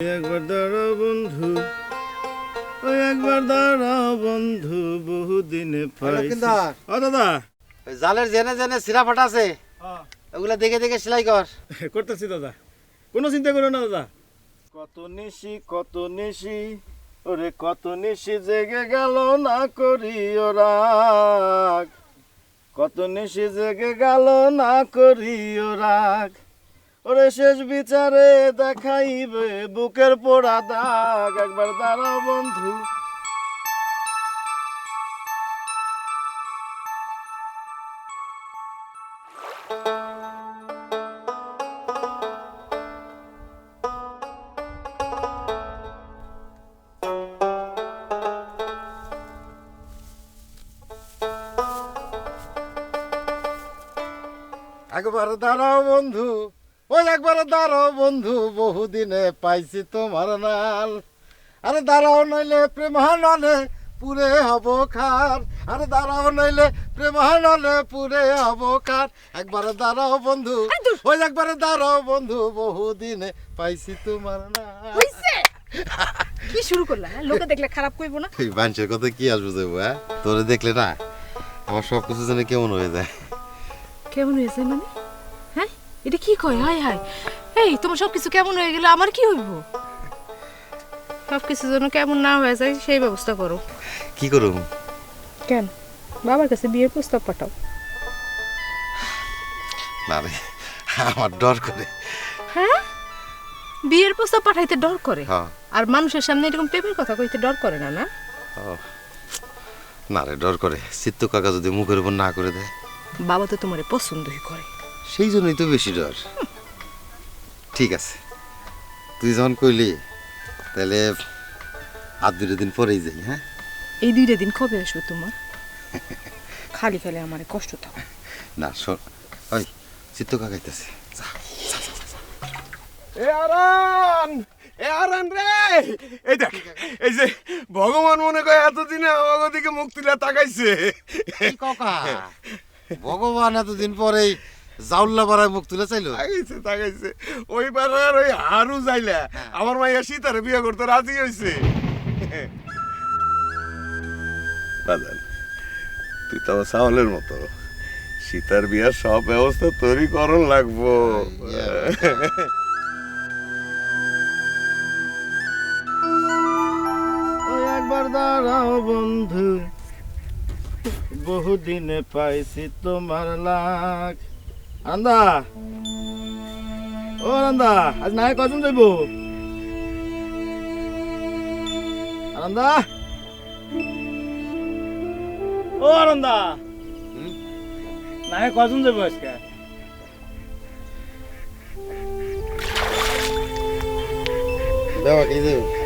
একবার দাঁড়াও বন্ধু ওই একবার দাঁড়াও বন্ধু বহুদিনে পাইছি। ও দাদা। জালের জেনে জেনে সিরা ফাটা আছে। ওগুলা দেখে দেখে সেলাই কর। করতেছি দাদা। কোনো চিন্তা করো না দাদা। কত নিশি কত নিশি ওরে কত নিশি জেগে গেল না করি রাগ। কত নিশি জেগে গেল না করি রাগ। ওরে শেষ বিচারে দেখাইবে বুকের পোড়া দাগ। একবার দাঁড়াও বন্ধু। একবার দাঁড়াও বন্ধু। ওই একবার দাঁড়ো বন্ধু বহুদিনে পাইছি তোমার নাল। আরে দাঁড়াও নইলে প্রেমানলে পুরে হব খার। আরে দাঁড়াও নইলে প্রেমানলে পুরে হব খার। একবার দাঁড়াও বন্ধু ওই একবার দাঁড়াও বন্ধু বহুদিনে পাইছি তোমার নাল। কি শুরু করলা হ্যাঁ? লোকে দেখলে খারাপ কইব না? এই মানুষের কথা কি আসবে যাব হ্যাঁ? তোরে দেখলে না আমার সব কিছু যেন কেমন হয়ে যায়। কেমন হয়েছে মানে? এটা কি কয়? হাই হাই এই তোমার সব কিছু কেমন হয়ে গেল? আমার কি হইব? সব কিছু যেন কেমন না হয়ে যায় সেই ব্যবস্থা করো। কি করুম? কেন? বাবার কাছে বিয়ের প্রস্তাব পাঠাও। না রে আমার ডর করে। হ্যাঁ? বিয়ের প্রস্তাব পাঠাইতে ডর করে? হ্যাঁ। আর মানুষের সামনে এরকম প্রেমের কথা কইতে ডর করে না না? না রে ডর করে। চিত্ত কাকা যদি মুখের উপর না করে দেয়। বাবা তো তোমারে পছন্দই করে। সেই জন্যই তো বেশি ডর ঠিক আছে। তুই যখন কইলি তাহলে আর দুটো দিন পরেই যাই হ্যাঁ? এই দুইটা দিন কবে আসবে তোমার? খালি খালি আমার কষ্ট থাকে না শোন ওই চিত্ত কাকাইতেছে এ আরান এ আরান রে! এই দেখ এই যে ভগবান মনে করে এতদিনে আমাকে দিকে মুখ তুলে তাকাইছে কাকা ভগবান এতদিন পরেই জাউল্লা পাড়ায় মুখ তুলে চাইলো? তাকাইছে তাকাইছে। ওই পাড়ার ওই হারু যাইলা। আমার মাইয়া সীতারে বিয়ে করতে রাজি হয়েছে বাজান তুই তো চাওয়ালের মতো। সীতার বিয়ার সব ব্যবস্থা তৈরি করন লাগবো। একবার দাঁড়াও বন্ধু বহুদিনে পাইছি তোমার লাগ আন্দা ও আন্দা আজ নাই কজন যাইব? আনন্দা। ও আনন্দা। নাই কজন যাইব আজকে? দেওয়া কি দেব?